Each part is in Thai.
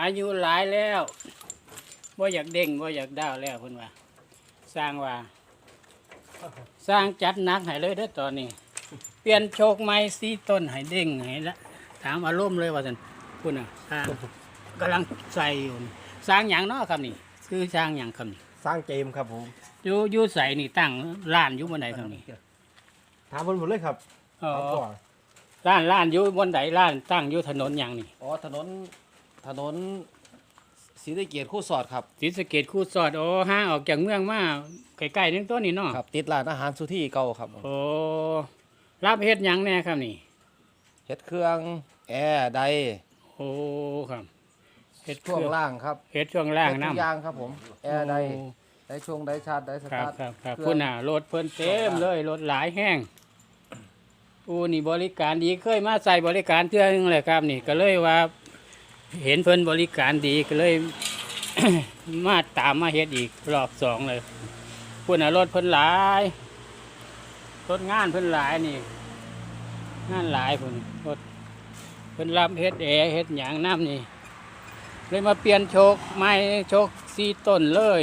อายุหลายแล้วบ่อยากเด้งบ่อยากด้าวแล้วเพิ่นว่า สร้างว่า สร้างจัดหนักให้เลยเด้อตอนนี้ เปลี่ยนโชคไม้สีต้นให้เด้งให้ละถามอารมณ์เลยว่าซั่นพุ่นน่ะสร้างกำลังใส่อยู่นี่สร้างหยังเนาะครับนี่คือสร้างหยังครับนี่สร้างเกมครับผมอยู่อยู่ใส่นี่ตั้งร้านอยู่บนไหนครับนี่ถามเพิ่นหมดเลยครับอ๋อเอาก่อนร้านร้านอยู่บนไหนร้านตั้งอยู่ถนนหยังนี่ อ๋อถนน ถนนศรีสะเกียรติคู่สอดครับ ศรีสะเกดคู่สอดโอ้ห่างออกจากเมืองมาใกล้ๆนึงตัวนี่เนาะครับติดร้านอาหารสุที่เก่าครับโอ้รับเฮ็ดหยังแน่ครับนี่ เฮ็ดเครื่องแอร์ใดโอ้ครับเฮ็ดช่วงเครื่องล่างครับเฮ็ดช่วงล่างเฮ็ดทุกน้ำอย่างครับผมแอร์ใดโอ้ได้ช่วงได้ชาร์จได้สครับตาร์ทครับครับเครื่อง พุ่นน่ะรถเพิ่นเต็มเลยรถหลายแห้งอู้นี่บริการดีเคยมาใส่บริการเทื่อนึงเลยครับนี่ก็เลยว่า เห็นเพิ่นบริการดีก็เลย มาตามมาเฮ็ดอีกรอบสองเลยพุ่นน่ะรถเพิ่นหลายรถงานเพิ่นหลายนี่งานหลายพุ่นรถเพิ่นรับเฮ็ดแอร์เฮ็ดหยังน้ำนี่ เลยมาเปลี่ยนโชคไม้โชคสีต้นเลย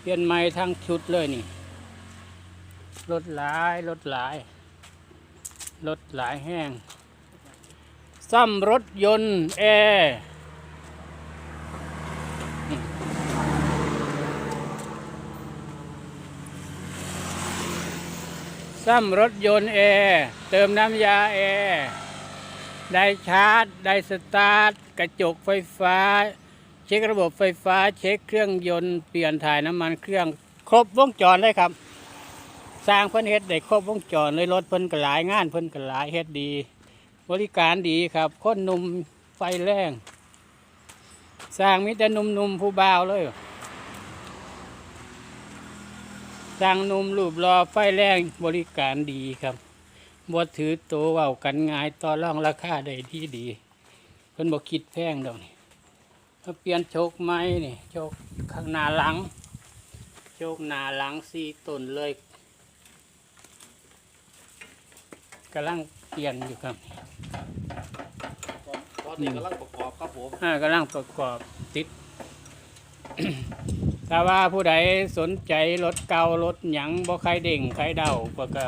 เปลี่ยนไม้ทั้งชุดเลยนี่รถหลายรถหลายรถหลายแห้ง ซ่อมรถยนต์แอร์ซ่อมรถยนต์แอร์เติมน้ำยาแอร์ได้ชาร์จได้สตาร์ทกระจกไฟฟ้า เช็คระบบไฟฟ้า เช็คเครื่องยนต์เปลี่ยนถ่ายน้ำมันเครื่องครบวงจรเลยครับ สร้างเพิ่นเฮ็ดได้ครบวงจรเลยรถเพิ่นก็หลายงานเพิ่นก็หลายเฮ็ดดี บริการดีครับคนหนุ่มไฟแรงสร้างมิแต่หนุ่มผู้บ่าวเลยสร้างหนุ่มรูปรอไฟแรงบริการดีครับบ่ถือตัวเว้ากันง่ายต่อรองราคาได้ดีดีเพิ่นบ่คิดแพงดอกนี่ถ้าเปลี่ยนโชคไม้นี่โชคข้างหน้าหลัง โชคหน้าหลังสี่ต้นเลยกำลังเปลี่ยนอยู่ครับ ตอนนี้กำลังประกอบครับผมอ่ากำลังประกอบติด ถ้าว่าผู้ใดสนใจรถเก่ารถหยังบ่ใครเด่งใครเดาก็ก็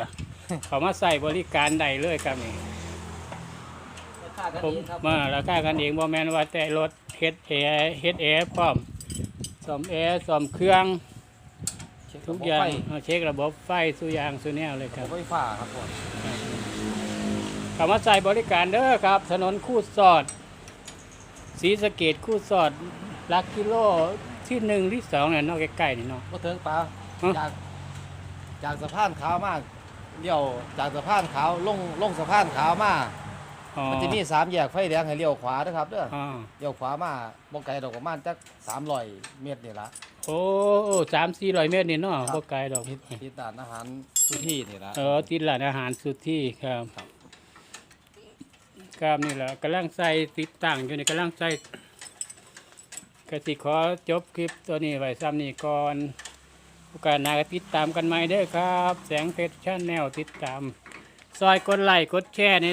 เขามาใส่บริการได้เลยครับนี่ราคากันผมเองครับมาราคากันเองบ่แม่นว่าแต่รถเฮ็ดแอร์เฮ็ดแอร์พร้อมซ่อมแอร์ซ่อมเครื่องเช็คทุกระบบอย่างไฟเอาเช็คระบบไฟสุอยางสุแนวเลยครับไฟฟ้าครับผม เข้ามาใส่บริการเด้อครับ ถนนคู่สอดศรีสะเกดคู่สอดหลักกิโลที่หนึ่งที่สองเนี่ยเนอกใกล้ๆนี่เนาะบ่ถึงปลาฮะ จากจากสะพานขาวมากเลี้ยวจากสะพานขาวลงลงสะพานขาวมาอ๋อมันจะมีสามแยกไฟแดงให้เลี้ยวขวาเด้อครับเด้ออ๋อเลี้ยวขวามาบ่ไกลดอกประมาณจัก300เมตรนี่ละโอ้สามสี่ร้อยเมตรนี่เนาะครับบ่ไกลดอกติดติดด่านอาหารสุที่นี่ละ เออติดร้านอาหารสุดที่ครับ ครับ ครับนี่แหละกำลังใส่ติดตั้งอยู่ในกำลังใส่กสิขอจบคลิปตัวนี้ไว้ซ้ำนี่ก่อนโอกาสหน้าก็ติดตามกันใหม่เด้อครับ แสงเพชรชาแนลติดตาม ซอยกดไลค์กดแชร์ใน